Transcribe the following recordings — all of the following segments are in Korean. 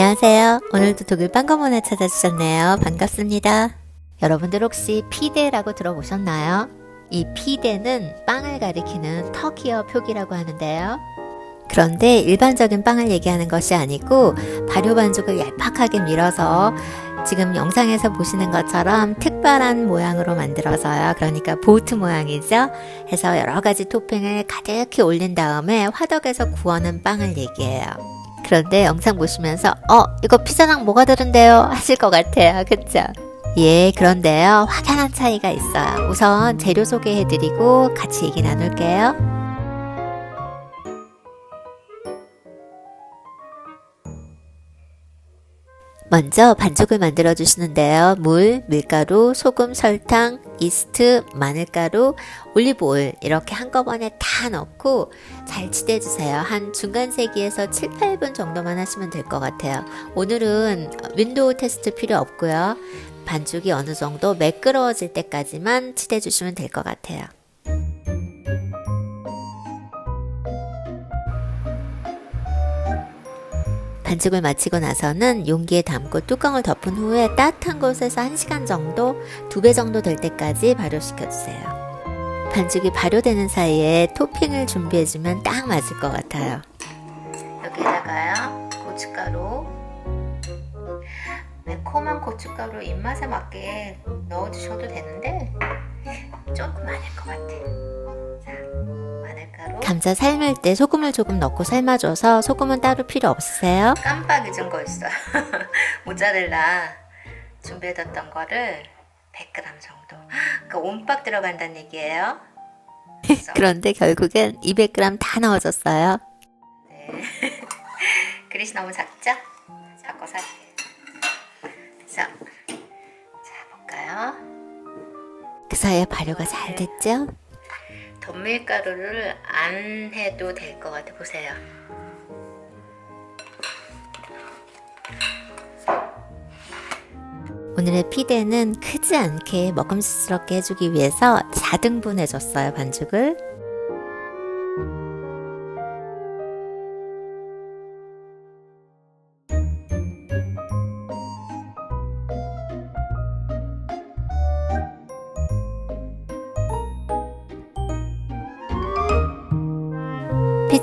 안녕하세요. 오늘도 독일 빵거문에 찾아주셨네요. 반갑습니다. 여러분들 혹시 피데라고 들어보셨나요? 이 피데는 빵을 가리키는 터키어 표기라고 하는데요. 그런데 일반적인 빵을 얘기하는 것이 아니고 발효 반죽을 얄팍하게 밀어서 지금 영상에서 보시는 것처럼 특별한 모양으로 만들어서요. 그러니까 보트 모양이죠. 해서 여러 가지 토핑을 가득히 올린 다음에 화덕에서 구워낸 빵을 얘기해요. 그런데 영상 보시면서 어 이거 피자랑 뭐가 다른데요? 하실 것 같아요. 그쵸? 예 그런데요. 확연한 차이가 있어요. 우선 재료 소개해드리고 같이 얘기 나눌게요 먼저 반죽을 만들어 주시는데요. 물, 밀가루, 소금, 설탕, 이스트, 마늘가루, 올리브오일 이렇게 한꺼번에 다 넣고 잘 치대 주세요. 한 중간 세기에서 7, 8분 정도만 하시면 될 것 같아요. 오늘은 윈도우 테스트 필요 없고요. 반죽이 어느 정도 매끄러워질 때까지만 치대 주시면 될 것 같아요. 반죽을 마치고 나서는 용기에 담고 뚜껑을 덮은 후에 따뜻한 곳에서 1시간 정도, 2배 정도 될 때까지 발효시켜 주세요. 반죽이 발효되는 사이에 토핑을 준비해 주면 딱 맞을 것 같아요. 여기에다가요, 고춧가루. 매콤한 고춧가루 입맛에 맞게 넣어 주셔도 되는데, 조금 많을 것 같아요. 감자 삶을 때 소금을 조금 넣고 삶아줘서 소금은 따로 필요 없으세요? 깜빡 잊은 거 있어요. 모짜렐라 준비해뒀던 거를 100g 정도. 그 온박 들어간다는 얘기예요. 그런데 결국엔 200g 다 넣어줬어요. 네. 그릇이 너무 작죠? 바꿔서 할게요. 자, 자 볼까요? 그 사이에 발효가 잘 됐죠? 덤밀가루를 안 해도 될 것 같아 보세요. 오늘의 피대는 크지 않게 먹음직스럽게 해주기 위해서 4등분 해줬어요, 반죽을.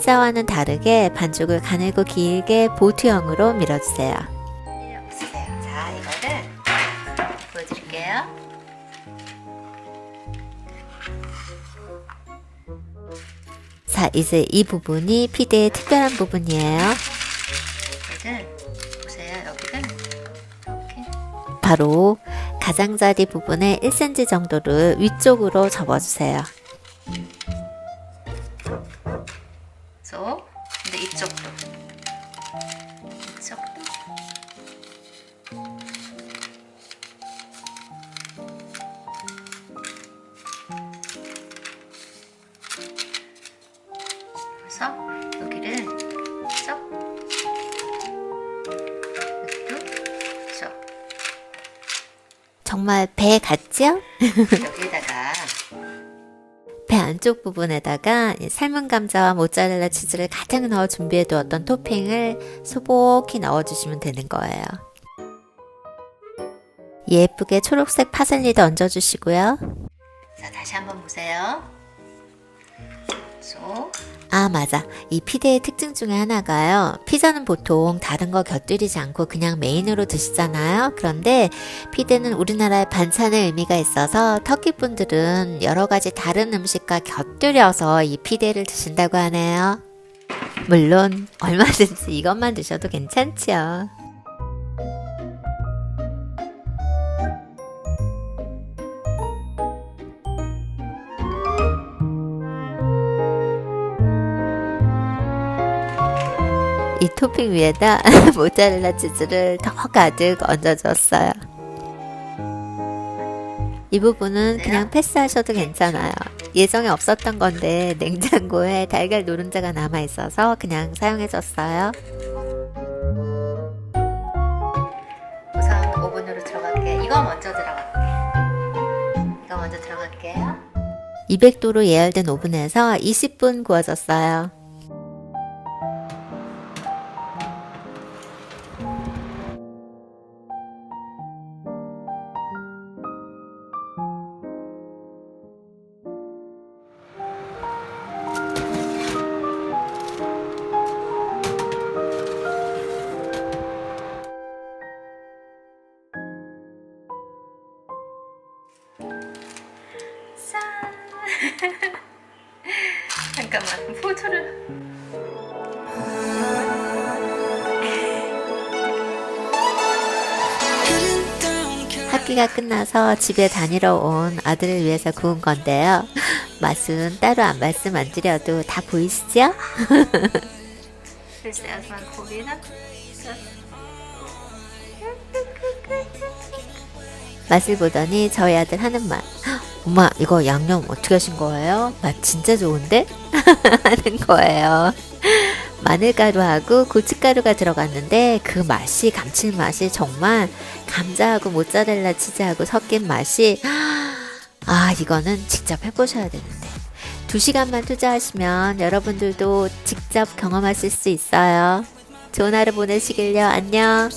피자와는 다르게 반죽을 가늘고 길게 보트형으로 밀어주세요. 자, 이거를 보여드릴게요. 자, 이제 이 부분이 피대의 특별한 부분이에요. 여기를 보세요. 여기를 이렇게 바로 가장자리 부분의 1cm 정도를 위쪽으로 접어주세요. 근데 이쪽도 이쪽도 그래서 여기를 쪽. 여기도 쪽. 정말 배 같죠? 여기다가 배 안쪽 부분에다가 이 삶은 감자와 모짜렐라 치즈를 가득 넣어 준비해 두었던 토핑을 소복히 넣어주시면 되는 거예요. 예쁘게 초록색 파슬리도 얹어주시고요. 자 다시 한번 보세요. 쏙 아, 맞아. 이 피데의 특징 중에 하나가요. 피자는 보통 다른 거 곁들이지 않고 그냥 메인으로 드시잖아요. 그런데 피데는 우리나라의 반찬의 의미가 있어서 터키 분들은 여러 가지 다른 음식과 곁들여서 이 피데를 드신다고 하네요. 물론 얼마든지 이것만 드셔도 괜찮지요. 이 토핑 위에다 모짜렐라 치즈를 더 가득 얹어줬어요. 이 부분은 그냥 패스하셔도 괜찮아요. 예정에 없었던 건데 냉장고에 달걀 노른자가 남아 있어서 그냥 사용해줬어요. 우선 오븐으로 들어갈게요. 이거 먼저 들어갈게요. 이거 먼저 들어갈게요. 200도로 예열된 오븐에서 20분 구워졌어요. 잠깐만 포즈를 학기가 끝나서 집에 다니러 온 아들을 위해서 구운 건데요. 맛은 따로 안 말씀 안 드려도 다 보이시죠? 맛을 보더니 저희 아들 하는 말. 엄마, 이거 양념 어떻게 하신 거예요? 맛 진짜 좋은데? 하는 거예요. 마늘가루하고 고춧가루가 들어갔는데 그 맛이, 감칠맛이 정말 감자하고 모짜렐라 치즈하고 섞인 맛이 아, 이거는 직접 해보셔야 되는데. 두 시간만 투자하시면 여러분들도 직접 경험하실 수 있어요. 좋은 하루 보내시길요. 안녕.